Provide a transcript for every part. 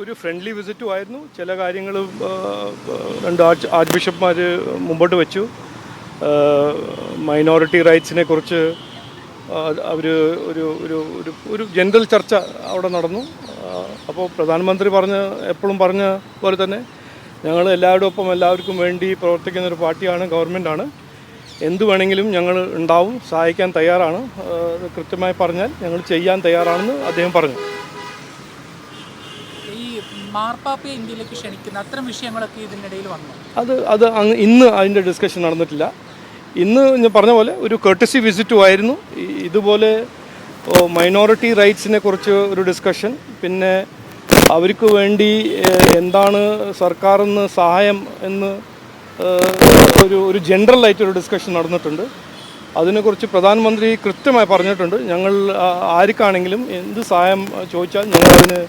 ഒരു ഫ്രണ്ട്ലി വിസിറ്റും ആയിരുന്നു. ചില കാര്യങ്ങൾ രണ്ട് ആർച്ച് ആർച്ച് ബിഷപ്പ്മാർ മുമ്പോട്ട് വെച്ചു. മൈനോറിറ്റി റൈറ്റ്സിനെ കുറിച്ച് അവർ ഒരു ഒരു ഒരു ഒരു ജനറൽ ചർച്ച അവിടെ നടന്നു. അപ്പോൾ പ്രധാനമന്ത്രി പറഞ്ഞ എപ്പോഴും പറഞ്ഞ പോലെ തന്നെ ഞങ്ങൾ എല്ലാവരുടെ ഒപ്പം എല്ലാവർക്കും വേണ്ടി പ്രവർത്തിക്കുന്ന ഒരു പാർട്ടിയാണ് ഗവൺമെന്റാണ് എന്ത് വേണമെങ്കിലും ഞങ്ങൾ ഉണ്ടാവും സഹായിക്കാൻ തയ്യാറാണ്. കൃത്യമായി പറഞ്ഞാൽ ഞങ്ങൾ ചെയ്യാൻ തയ്യാറാണെന്ന് അദ്ദേഹം പറഞ്ഞു. മാർപ്പാപ്പയെ ഇന്ത്യയിലേക്ക് ക്ഷണിക്കുന്ന അത്തരം വിഷയങ്ങളൊക്കെ ഇതിനിടയിൽ വന്നു. അത് അത് ഇന്ന് അതിന്റെ ഡിസ്കഷൻ നടന്നിട്ടില്ല. ഇന്ന് ഞാൻ പറഞ്ഞ പോലെ ഒരു കർട്ടസി വിസിറ്റും ആയിരുന്നു. ഇതുപോലെ മൈനോറിറ്റി റൈറ്റ്സിനെ കുറിച്ച് ഒരു ഡിസ്കഷൻ പിന്നെ അവർക്ക് വേണ്ടി എന്താണ് സർക്കാരിന്ന് സഹായം എന്ന് ഒരു ഒരു ജനറൽ ആയിട്ടൊരു ഡിസ്കഷൻ നടന്നിട്ടുണ്ട്. അതിനെക്കുറിച്ച് പ്രധാനമന്ത്രി കൃത്യമായി പറഞ്ഞിട്ടുണ്ട്. ഞങ്ങൾ ആർക്കാണെങ്കിലും എന്ത് സഹായം ചോദിച്ചാൽ ഞങ്ങൾ അതിന്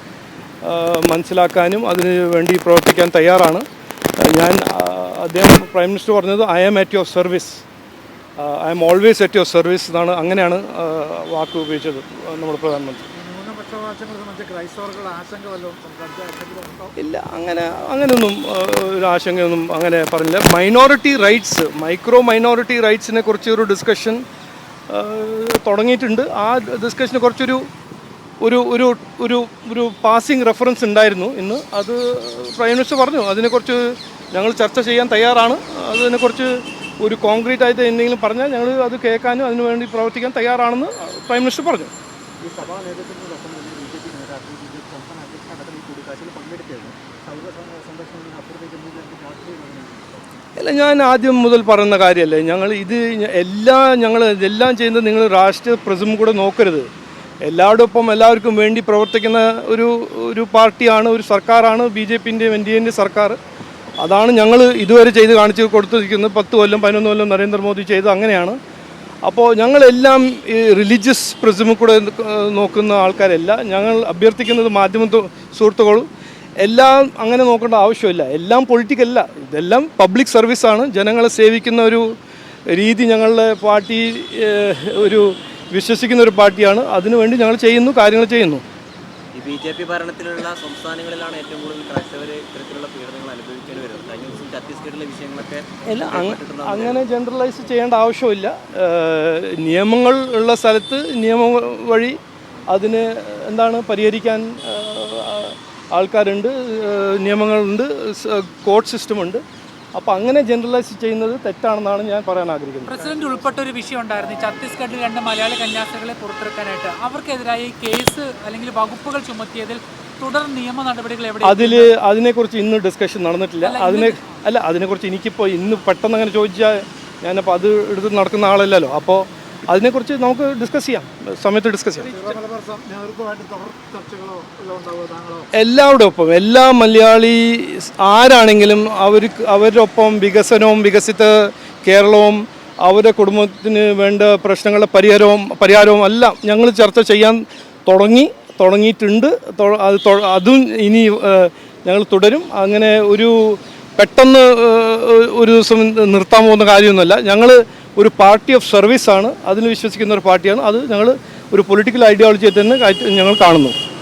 മനസ്സിലാക്കാനും അതിന് വേണ്ടി പ്രവർത്തിക്കാൻ തയ്യാറാണ്. ഞാൻ അദ്ദേഹം പ്രൈം മിനിസ്റ്റർ പറഞ്ഞത് I am at your service I am always at your service എന്നാണ് അങ്ങനെയാണ് വാക്ക് ഉപയോഗിച്ചത് നമ്മുടെ പ്രധാനമന്ത്രി. ഇല്ല അങ്ങനെ അങ്ങനെയൊന്നും ഒരു ആശങ്കയൊന്നും അങ്ങനെ പറഞ്ഞില്ല. മൈനോറിറ്റി റൈറ്റ്സ് മൈക്രോ മൈനോറിറ്റി റൈറ്റ്സിനെ കുറിച്ചൊരു ഡിസ്കഷൻ തുടങ്ങിയിട്ടുണ്ട്. ആ ഡിസ്കഷന് കുറച്ചൊരു ഒരു ഒരു ഒരു ഒരു പാസിംഗ് റെഫറൻസ് ഉണ്ടായിരുന്നു. ഇന്ന് അത് പ്രൈം മിനിസ്റ്റർ പറഞ്ഞു അതിനെക്കുറിച്ച് ഞങ്ങൾ ചർച്ച ചെയ്യാൻ തയ്യാറാണ്. അതിനെക്കുറിച്ച് ഒരു കോൺക്രീറ്റ് ആയിട്ട് എന്തെങ്കിലും പറഞ്ഞാൽ ഞങ്ങൾ അത് കേൾക്കാനും അതിനു വേണ്ടി പ്രവർത്തിക്കാൻ തയ്യാറാണെന്ന് പ്രൈം മിനിസ്റ്റർ പറഞ്ഞു. അല്ല ഞാൻ ആദ്യം മുതൽ പറയുന്ന കാര്യമല്ലേ ഞങ്ങൾ ഇത് എല്ലാം എല്ലാ ഞങ്ങൾ ഇതെല്ലാം ചെയ്യുന്നത് നിങ്ങൾ രാഷ്ട്രീയ പ്രിസം കൂടെ നോക്കരുത്. എല്ലാവരോടൊപ്പം എല്ലാവർക്കും വേണ്ടി പ്രവർത്തിക്കുന്ന ഒരു ഒരു പാർട്ടിയാണ് ഒരു സർക്കാരാണ് ബി ജെ പിന്റെയും എൻ ഡി സർക്കാർ. അതാണ് ഞങ്ങൾ ഇതുവരെ ചെയ്ത് കാണിച്ച് കൊടുത്തിരിക്കുന്നത്. പത്ത് കൊല്ലം പതിനൊന്ന് കൊല്ലം നരേന്ദ്രമോദി ചെയ്ത് അങ്ങനെയാണ്. അപ്പോൾ ഞങ്ങളെല്ലാം ഈ റിലീജിയസ് പ്രിസമിൽ കൂടെ നോക്കുന്ന ആൾക്കാരല്ല. ഞങ്ങൾ അഭ്യർത്ഥിക്കുന്നത് മാധ്യമ സുഹൃത്തുക്കളും. എല്ലാം അങ്ങനെ നോക്കേണ്ട ആവശ്യമില്ല. എല്ലാം പൊളിറ്റിക്കല്ല ഇതെല്ലാം പബ്ലിക് സർവീസാണ് ജനങ്ങളെ സേവിക്കുന്ന ഒരു രീതി ഞങ്ങളുടെ പാർട്ടി ഒരു വിശ്വസിക്കുന്ന ഒരു പാർട്ടിയാണ്. അതിനുവേണ്ടി ഞങ്ങൾ ചെയ്യുന്നു കാര്യങ്ങൾ ചെയ്യുന്നു. ഈ ബി ജെ പി ഭരണത്തിലുള്ള സംസ്ഥാനങ്ങളിലാണ് ഏറ്റവും കൂടുതൽ കർഷകർ ഇത്തരത്തിലുള്ള പീഡനങ്ങൾ അനുഭവിക്കേണ്ടി വരുന്നത്. കഴിഞ്ഞ ദിവസം ഛത്തീസ്ഗഡിലെ വിഷയങ്ങളൊക്കെ അല്ല അങ്ങനെ ജനറലൈസ് ചെയ്യേണ്ട ആവശ്യമില്ല. നിയമങ്ങൾ ഉള്ള സ്ഥലത്ത് നിയമം വഴി അതിന് എന്താണ് പരിഹരിക്കാൻ ആൾക്കാരുണ്ട് നിയമങ്ങളുണ്ട് കോർട്ട് സിസ്റ്റമുണ്ട്. അപ്പോൾ അങ്ങനെ ജനറലൈസ് ചെയ്യുന്നത് തെറ്റാണെന്നാണ് ഞാൻ പറയാൻ ആഗ്രഹിക്കുന്നത്. പ്രസിഡന്റ് ഉൾപ്പെട്ട ഒരു വിഷയം ഉണ്ടായിരുന്നു. ഛത്തീസ്ഗഡിൽ രണ്ട് മലയാളി കന്യാസ്ത്രീകളെ പുറത്തിറക്കാനായിട്ട്. അവർക്കെതിരായി കേസ് അല്ലെങ്കിൽ വകുപ്പുകൾ ചുമത്തിയതിൽ തുടർ നിയമ നടപടികൾ എവിടെ അതിൽ അതിനെക്കുറിച്ച് ഇന്ന് ഡിസ്കഷൻ നടന്നിട്ടില്ല. അതിനെ അല്ല അതിനെക്കുറിച്ച് എനിക്കിപ്പോൾ ഇന്ന് പെട്ടെന്ന് അങ്ങനെ ചോദിച്ചാൽ ഞാനപ്പോൾ അത് എടുത്ത് നടക്കുന്ന ആളല്ലല്ലോ. അപ്പോൾ അതിനെക്കുറിച്ച് നമുക്ക് ഡിസ്കസ് ചെയ്യാം. സമയത്ത് ഡിസ്കസ് ചെയ്യാം. എല്ലാവരുടെ ഒപ്പം എല്ലാ മലയാളി ആരാണെങ്കിലും അവർക്ക് അവരുടെ ഒപ്പം വികസനവും വികസിത കേരളവും അവരുടെ കുടുംബത്തിന് വേണ്ട പ്രശ്നങ്ങളുടെ പരിഹാരവും പരിഹാരവും എല്ലാം ഞങ്ങൾ ചർച്ച ചെയ്യാൻ തുടങ്ങി തുടങ്ങിയിട്ടുണ്ട്. അത് ഇനി ഞങ്ങൾ തുടരും. അങ്ങനെ ഒരു പെട്ടെന്ന് ഒരു ദിവസം നിർത്താൻ പോകുന്ന കാര്യമൊന്നുമല്ല. ഞങ്ങൾ ഒരു പാർട്ടി ഓഫ് സർവീസാണ്. അതിന് വിശ്വസിക്കുന്ന ഒരു പാർട്ടിയാണ്. അത് ഞങ്ങൾ ഒരു പൊളിറ്റിക്കൽ ഐഡിയോളജിയെ തന്നെ ഞങ്ങൾ കാണുന്നു.